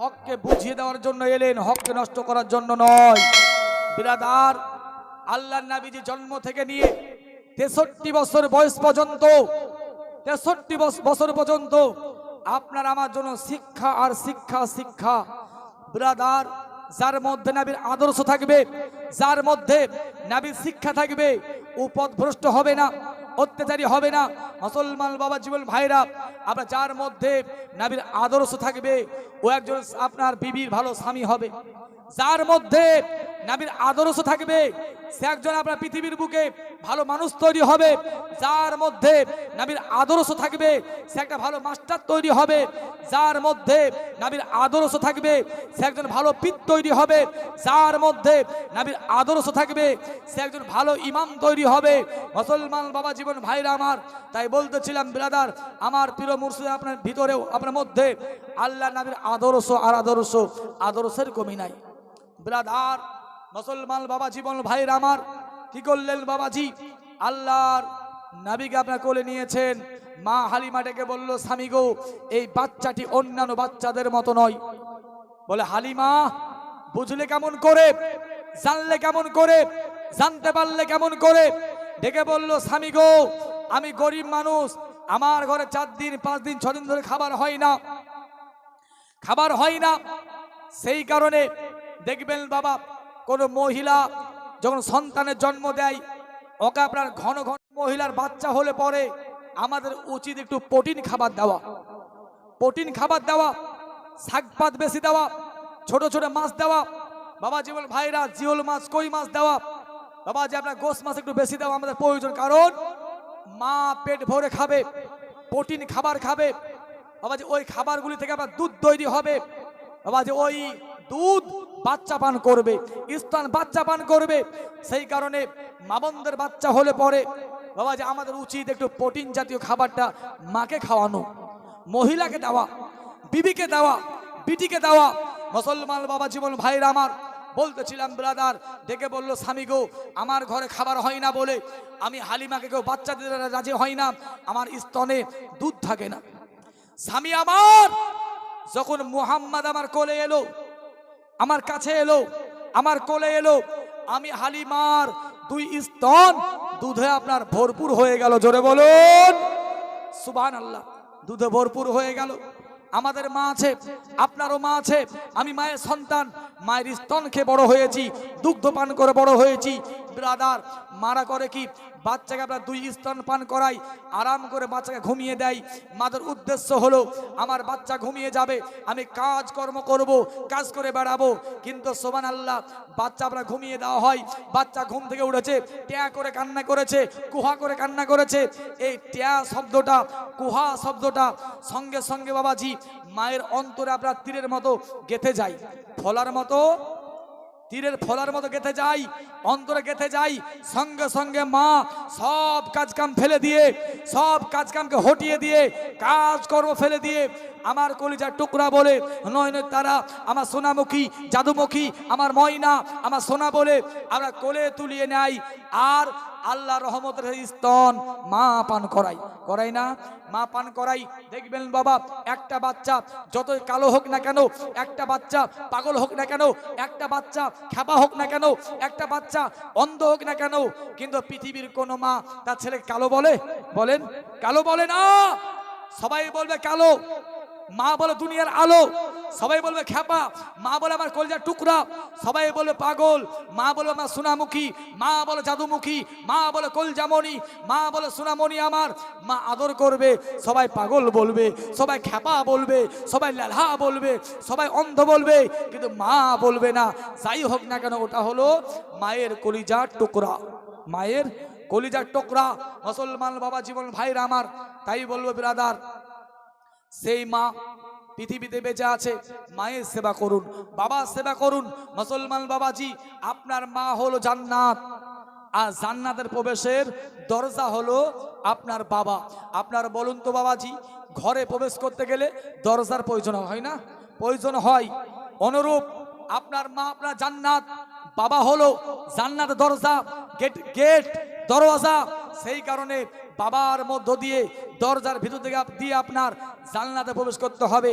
হককে বুঝিয়ে দেওয়ার জন্য এলেন, হককে নষ্ট করার জন্য নয়। বিরাদার আল্লাহ নাবিজি জন্ম থেকে নিয়ে তেষট্টি বছর বয়স পর্যন্ত, তেষট্টি বছর পর্যন্ত আপনার আমার জন্য শিক্ষা আর শিক্ষা শিক্ষা। ব্রাদার, যার মধ্যে নাবির আদর্শ থাকবে, যার মধ্যে নাবির শিক্ষা থাকবে, ও হবে না। অত্যাচারী হবে না। মুসলমান বাবা জীবন ভাইরা আপনার যার মধ্যে নাবির আদর্শ থাকবে, ও একজন আপনার বিবির ভালো স্বামী হবে। যার মধ্যে নাবির আদর্শ থাকবে। সে একজন আপনার পৃথিবীর বুকে ভালো মানুষ তৈরি হবে, যার মধ্যে নাবির আদর্শ থাকবে। সে একটা ভালো মাস্টার তৈরি হবে, যার মধ্যে নাবির আদর্শ থাকবে। সে একজন ভালো পিত তৈরি হবে, যার মধ্যে নাবির আদর্শ থাকবে। সে একজন ভালো ইমাম তৈরি হবে। মুসলমান বাবা জীবন ভাইরা আমার, তাই বলতেছিলাম, ব্রাদার, আমার প্রিয় মুর্শিদ, আপনার ভিতরেও, আপনার মধ্যে আল্লাহ নাবির আদর্শ আর আদর্শ আদর্শের কমি নাই। ব্রাদার মুসলমান বাবা জীবন ভাইরা আমার, কি করলেন বাবাজি? আল্লাহর নাবিকে আপনার কোলে নিয়েছেন। মা হালিমা ডেকে বলল, স্বামী গো, এই বাচ্চাটি অন্যান্য বাচ্চাদের মতো নয়। বলে, হালিমা, বুঝলে কেমন করে, জানলে কেমন করে, জানতে পারলে কেমন করে? ডেকে বলল, স্বামী গো, আমি গরিব মানুষ, আমার ঘরে চার দিন, পাঁচ দিন, ছ দিন ধরে খাবার হয় না। খাবার হয় না। সেই কারণে দেখবেন বাবা কোনো মহিলা যখন সন্তানের জন্ম দেয়, ওকে আপনার ঘন ঘন মহিলার বাচ্চা হলে পরে আমাদের উচিত একটু প্রোটিন খাবার দেওয়া। প্রোটিন খাবার দেওয়া শাকপাত বেশি দেওয়া, ছোট ছোট মাছ দেওয়া, বাবা জীবন ভাইরা জিওল মাছ, কই মাছ দেওয়া, বাবা যে আপনার গোস মাছ একটু বেশি দেওয়া আমাদের প্রয়োজন। কারণ মা পেট ভরে খাবে, প্রোটিন খাবার খাবে, বাবা যে ওই খাবারগুলি থেকে আপনার দুধ তৈরি হবে, বাবা যে ওই দুধ বাচ্চা পান করবে স্তন বাচ্চা পান করবে। সেই কারণে মাবনদের বাচ্চা হলে পরে, বাবা যে আমাদের উচিত একটু প্রোটিন জাতীয় খাবারটা মাকে খাওয়ানো, মহিলাকে দেওয়া, বিবিকে দেওয়া, বিটিকে দেওয়া। মুসলমান বাবা জীবন ভাইরা আমার, বলতেছিলাম, ব্রাদার, ডেকে বলল, স্বামী গো, আমার ঘরে খাবার হয় না বলে আমি হালিমাকে কেউ বাচ্চা দিতে রাজি হয় না, আমার স্তনে দুধ থাকে না। স্বামী আমার, যখন মুহাম্মদ আমার কোলে এলো আমার কাছে এলো, আমার কোলে এলো। আমি হালিমার দুই স্তন, দুধে আপনার ভরপুর হয়ে গেল। জোরে বলুন। সুবান আল্লাহ দুধে ভরপুর হয়ে গেল। আমাদের মা আছে, আপনারও মা আছে। আমি মায়ের সন্তান, মায়ের স্তন খেয়ে বড় হয়েছি দুগ্ধ পান করে বড় হয়েছি। ব্রাদার, মারা করে কি? বাচ্চাকে আপনার দুই স্তন পান করাই, আরাম করে বাচ্চাকে ঘুমিয়ে দেয়। মাদের উদ্দেশ্য হলো, আমার বাচ্চা ঘুমিয়ে যাবে, আমি কাজ কর্ম করব, কাজ করে বেড়াবো। কিন্তু সোবান আল্লাহ বাচ্চা আপনার ঘুমিয়ে দেওয়া হয়। বাচ্চা ঘুম থেকে উঠেছে, ট্যা করে কান্না করেছে, কুহা করে কান্না করেছে। এই ট্যা শব্দটা, কুহা শব্দটা সঙ্গে সঙ্গে বাবাজি, মায়ের অন্তরে আপনার তীরের মতো গেথে যায় ফলার মতো তীরের ফলার মতো গেথে যাই, অন্তরে গেথে যাই, সঙ্গে সঙ্গে মা সব কাজকাম ফেলে দিয়ে, সব কাজকামকে হটিয়ে দিয়ে কাজ কর্ম ফেলে দিয়ে আমার কলিজার টুকরা বলে, নয় নয়, তারা আমার সোনামুখী, জাদুমুখী, আমার ময়না, আমার সোনা বলে আমরা কোলে তুলিয়ে নেয় আর আল্লাহ রহমতের স্তন মা পান করাই। করাই না? মা পান করাই। দেখবেন বাবা, একটা বাচ্চা যতই কালো হোক না কেন, একটা বাচ্চা পাগল হোক না কেন, একটা বাচ্চা খেপা হোক না কেন, একটা বাচ্চা অন্ধ হোক না কেন, কিন্তু পৃথিবীর কোনো মা তার ছেলে কালো বলে? বলেন? কালো বলে না! সবাই বলবে কালো। মা বলে দুনিয়ার আলো। সবাই বলবে খ্যাপা, মা বলে আমার কলজার টুকরা, সবাই বলবে পাগল, মা বলে আমার সোনামুখী, মা বলে জাদুমুখী, মা বলে কলজামণি, মা বলে সোনামণি আমার, মা আদর করবে, সবাই পাগল বলবে, সবাই খ্যাপা বলবে, সবাই লালহা বলবে, সবাই অন্ধ বলবে, কিন্তু মা বলবে না। যাই হোক না কেন, ওটা হলো মায়ের কলিজার টুকরা, মায়ের কলিজার টুকরা। মুসলমান বাবা জীবন ভাইরা আমার, তাই বলব ব্রাদার, সেই মা পৃথিবীতে বেঁচে আছে, মায়ের সেবা করুন, বাবার সেবা করুন। মুসলমান বাবাজি, আপনার মা হলো জান্নাত, আর জান্নাতের প্রবেশের দরজা হলো আপনার বাবা। আপনার বলুন তো বাবাজি, ঘরে প্রবেশ করতে গেলে দরজার প্রয়োজন হয় না? প্রয়োজন হয়। অনুরূপ, আপনার মা আপনার জান্নাত, বাবা হলো জান্নাত দরজা, গেট গেট, দরওয়াজা, সেই কারণে বাবার মধ্য দিয়ে দরজার ভিতর থেকে দিয়ে আপনার জানলাতে প্রবেশ করতে হবে।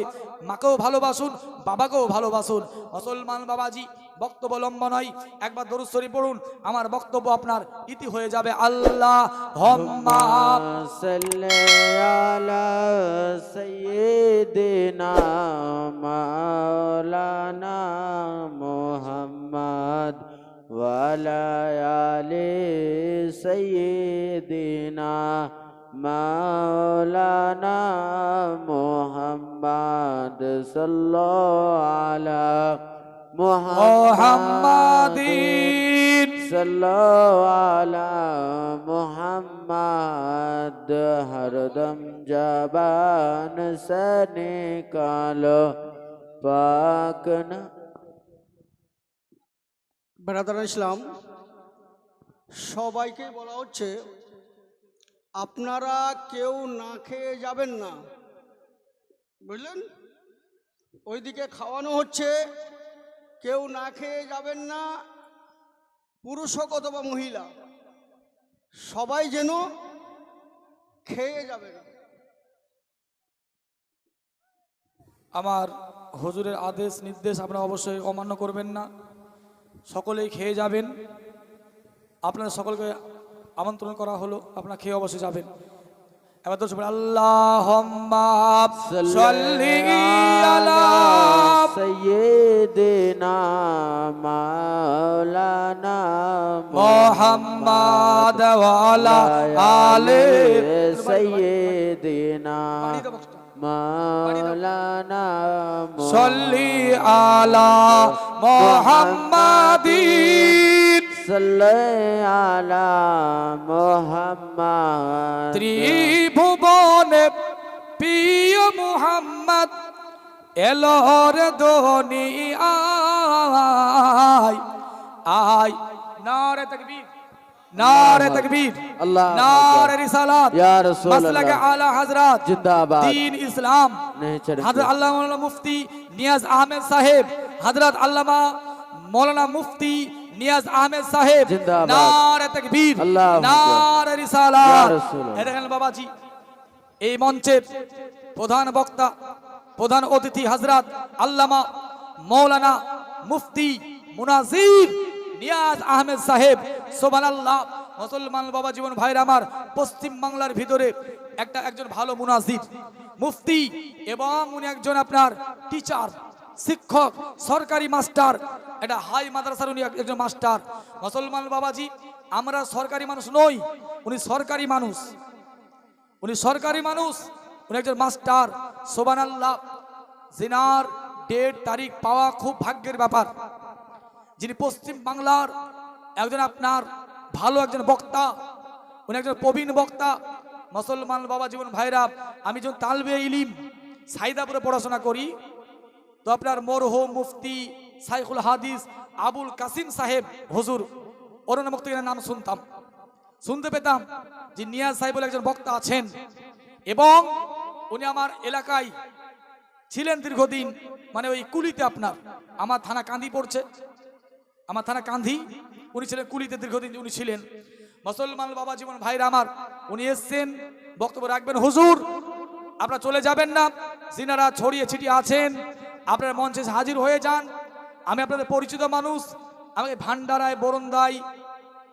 মাকেও ভালোবাসুন, বাবাকেও ভালোবাসুন। মুসলমান বাবাজি, বক্তব্য লম্ব নয়। একবার দরুস্তরি পড়ুন, আমার বক্তব্য আপনার ইতি হয়ে যাবে। আল্লাহ সৈয়দিনা মৌলানা মোহাম্মদ وعلى آل سيدنا مولانا محمد صلى على محمد صلى على محمد ہردم جبان سے نکالو پاک نہ বেড়াদার ইসলাম, সবাইকে বলা হচ্ছে, আপনারা কেউ না খেয়ে যাবেন না। বুঝলেন? ওইদিকে খাওয়ানো হচ্ছে, কেউ না খেয়ে যাবেন না, পুরুষ হোক অথবা মহিলা, সবাই যেন খেয়ে যাবেন আমার হুজুরের আদেশ, নির্দেশ আপনারা অবশ্যই অমান্য করবেন না। সকলেই খেয়ে যাবেন। আপনার সকলকে আমন্ত্রণ করা হলো আপনার খেয়ে অবশ্যই যাবেন। এবার দর্শক আল্লাহ সৈয়দেনা মাওলানা সল্লি আলা মোহাম্মদ صلی ত্রিভুবনে প্রিয় মোহাম্মদ এলোর দনি আয় আয়। নারে তকবীর নারে তাকবীর আল্লাহ নারে রিসালাত। ইয়া রাসূল মাসলাক আলা হযরত জিন্দাবাদ। দ্বীন ইসলাম। হযরত আল্লামা মুফতি নিয়াজ আহমেদ সাহেব হযরত আল্লামা মৌলানা মুফতি নিয়াজ আহমেদ সাহেব। নারে তকবীর। নারে রিসালাত। দেখেন বাবাজি এই মঞ্চের প্রধান বক্তা প্রধান অতিথি হজরত আল্লামা মৌলানা মুফতি মুনাজির নিয়াজ আহমেদ সাহেব সোবান আল্লাহ মুসলমান বাবা জীবন ভাইরা আমার পশ্চিম বাংলার ভিতরে একটা একজন ভালো মুনাজির মুফতি এবং উনি একজন আপনার টিচার শিক্ষক, সরকারি মাস্টার, এটা হাই মাদ্রাসার উনি একজন মাস্টার। মুসলমান বাবাজি, আমরা সরকারি মানুষ নই, উনি সরকারি মানুষ। উনি সরকারি মানুষ, উনি একজন মাস্টার। সোবান আল্লাহ জিনার ডেট, তারিখ পাওয়া খুব ভাগ্যের ব্যাপার। যিনি পশ্চিম বাংলার একজন আপনার ভালো একজন বক্তা, উনি একজন প্রবীণ বক্তা। মুসলমান বাবা জীবন ভাইরা, আমি যখন তালবে ইলিম, সাইদাপুরে পড়াশোনা করি তো আপনার মরহুম মুফতি সাইফুল হাদিস আবুল কাসিম সাহেব, হুজুর অরণ্য মুক্তির নাম শুনতাম। শুনতে পেতাম যে নিয়াজ সাহেব বলে একজন বক্তা আছেন এবং উনি আমার এলাকায় ছিলেন দীর্ঘদিন মানে ওই কুলিতে আপনার, আমার থানা কান্দি পড়ছে, আমার থানা কান্ধি উনি ছিলেন কুলিতে দীর্ঘদিন উনি ছিলেন। মুসলমান বাবা জীবন ভাইরা আমার, উনি এসছেন, বক্তব্য রাখবেন, হুজুর, আপনারা চলে যাবেন না যিনারা ছড়িয়ে ছিটিয়ে আছেন আপনারা মঞ্চে হাজির হয়ে যান। আমি আপনাদের পরিচিত মানুষ, আমাকে ভান্ডারায় বরন্দায়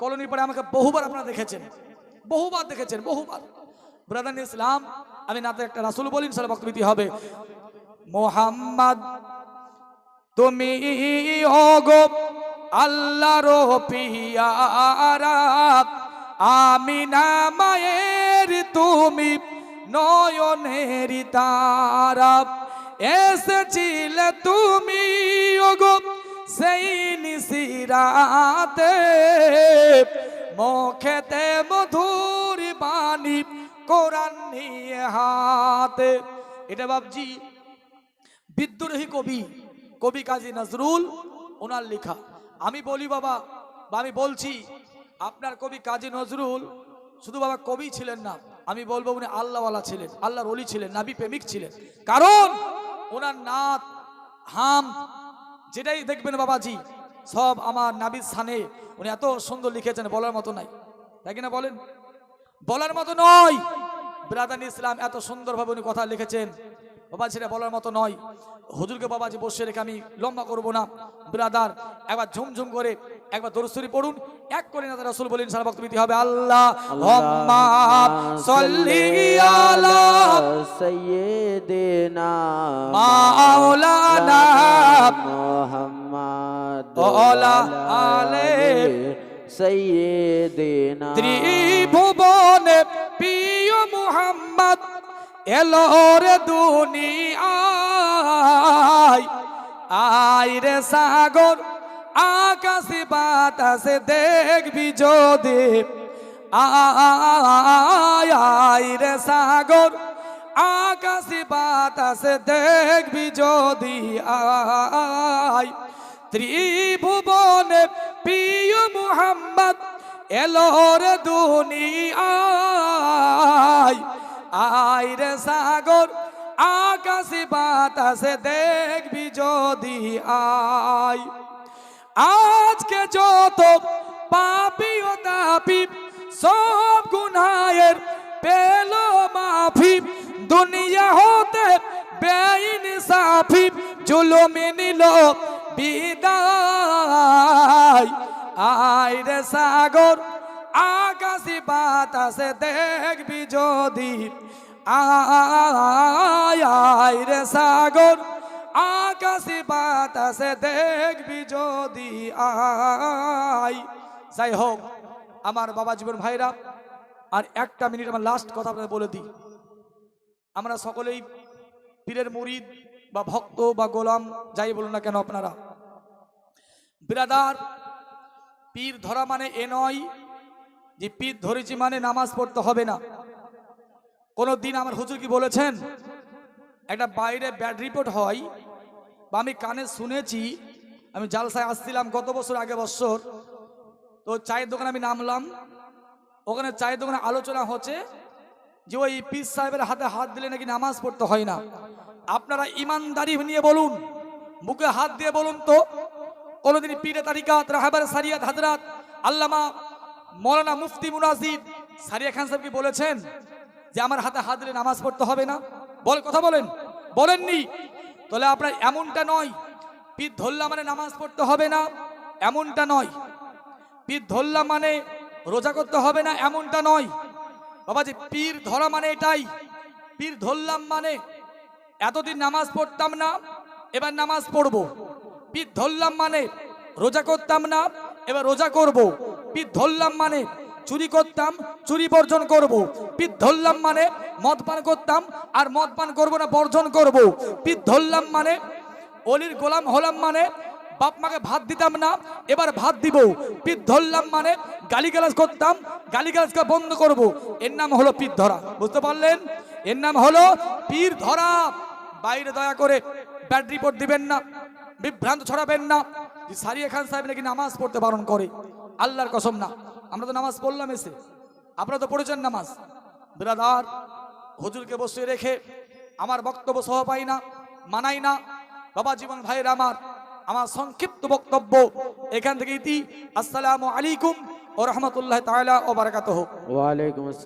কলোনির পরে আমাকে বহুবার আপনারা দেখেছেন। বহুবার দেখেছেন, বহুবার। ব্রাদান ইসলাম, আমি নাতে একটা রাসুল বলিন সালে বক্তব্য হবে। মোহাম্মদ, তুমি ওগো আল্লাহর পিয়ারা আমিনা মায়ের তুমি নয়নের তারা এসেছিলে তুমি, ওগো, সেই নিশিরাতে। মুখেতে মধুর বাণী, কোরআন নিয়ে হাতে। এটা বাবজি বিদ্রোহী কবি কবি কাজী নজরুল, ওনার লেখা। আমি বলি, বাবা, বা আমি বলছি, আপনার কবি কাজী নজরুল শুধু বাবা কবি ছিলেন না, আমি বলব উনি আল্লাহওয়ালা ছিলেন, আল্লাহর অলি ছিলেন নাবি প্রেমিক ছিলেন। কারণ ওনার নাত হাম, যেটাই দেখবেন বাবাজি, সব আমার নাবির সানে। উনি এত সুন্দর লিখেছেন, বলার মতো নাই। তাই কিনা বলেন? বলার মতো নয়। ব্রাদান ইসলাম এত সুন্দরভাবে উনি কথা লিখেছেন। বাবা সেটা বলার মতো নয়। হুজুরকে বাবাজি বসে রেখে আমি লম্বা করব না। ব্রাদার, একবার ঝুমঝুম করে একবার দরুস্তরি পড়ুন। এক করে না রাসূল বলেন সারা বক্তব্য দিতে হবে আল্লাহ। আলা আলে ত্রিভুবনে প্রিয় মুহাম্মদ এলো দুনিয়ায়। আয় রে সাগর আকাশে বাতাসে দেখবি যদি। আয় রে সাগর। আকাশে বাতাসে দেখবি যদি। আয়, ত্রিভুবনে প্রিয় মুহাম্মদ এলো রে দুনিয়ায়। আয় রে সাগর, আকাশে বাতাসে দেখবি যদি। আয়। আজকে যত পাপি ও তাপি সব গুনাহের পেল মাফি। দুনিয়া হতে বেইন সাফি, জুলুমি নিল বিদায়। আয় রে সাগর, আকাশি বাতাসে দেখবি যদি। আয় রে সাগর। আকাশে বাতাসে দেখবি যদি আই। যাই হোক, আমার বাবা জীবন ভাইরা, আর একটা মিনিট আমার লাস্ট কথা আপনাদের বলে দিই। আমরা সকলেই পীরের মুরিদ বা ভক্ত বা গোলাম, যাই বলুন না কেন আপনারা। বিরাদার, পীর ধরা মানে এ নয় যে পীর ধরেছি মানে নামাজ পড়তে হবে না। কোনো দিন আমার হুজুর কি বলেছেন? একটা বাইরে ব্যাড রিপোর্ট হয় বা আমি কানে শুনেছি, আমি জালসায় আসছিলাম গত বছর আগে বছর, তো চায়ের দোকানে আমি নামলাম। ওখানে চায়ের দোকানে আলোচনা হচ্ছে যে ওই পিস সাহেবের হাতে হাত দিলে নাকি নামাজ পড়তে হয় না। আপনারা ইমানদারি নিয়ে বলুন, মুখে হাত দিয়ে বলুন তো। কোনোদিন পীরে তারিকাত, রাহাবার সারিয়াত, হাজরাত, আল্লামা মৌলানা মুফতি মুনাজিদ সারিয়া খান সাহেব কি বলেছেন যে আমার হাতে হাত দিলে নামাজ পড়তে হবে না? বল, কথা বলেন। বলেননি। তাহলে আপনার এমনটা নয়, পীর ধরলাম মানে নামাজ পড়তে হবে না, এমনটা নয়। পীর ধরলাম মানে রোজা করতে হবে না, এমনটা নয়। বাবা যে পীর ধরা মানে এটাই, পীর ধরলাম মানে এতদিন নামাজ পড়তাম না, এবার নামাজ পড়ব। পীর ধরলাম মানে রোজা করতাম না, এবার রোজা করব। পীর ধরলাম মানে চুরি করতাম, চুরি বর্জন করব। পীর ধরলাম মানে মদ পান করতাম, আর মদ পান করব না, বর্জন করব। পীর ধরলাম মানে অলির গোলাম হলাম মানে বাপ মাকে ভাত দিতাম না, এবার ভাত দিব। পীর ধরলাম মানে গালিগালাজ করতাম, গালিগালাজকে বন্ধ করব। এর নাম হলো পীর ধরা, বুঝতে পারলেন? এর নাম হলো পীর ধরা। বাইরে দয়া করে ব্যাড রিপোর্ট দিবেন না, বিভ্রান্ত ছড়াবেন না। সারিয়া খান সাহেব নাকি নামাজ পড়তে বারণ করে, আল্লাহর কসম না। আমরা তো নামাজ পড়লাম এসে। আপনারা তো পড়েছেন নামাজ। বিরাদার, হজুরকে বসিয়ে রেখে আমার বক্তব্য সহ পাই না, মানাই না। বাবা জীবন ভাইয়ের আমার আমার সংক্ষিপ্ত বক্তব্য। এখান থেকে ইতি, আসসালামু আলাইকুম ও রহমতুল্লাহ তাআলা ও হোক ওয়ালাইকুম আসসালাম।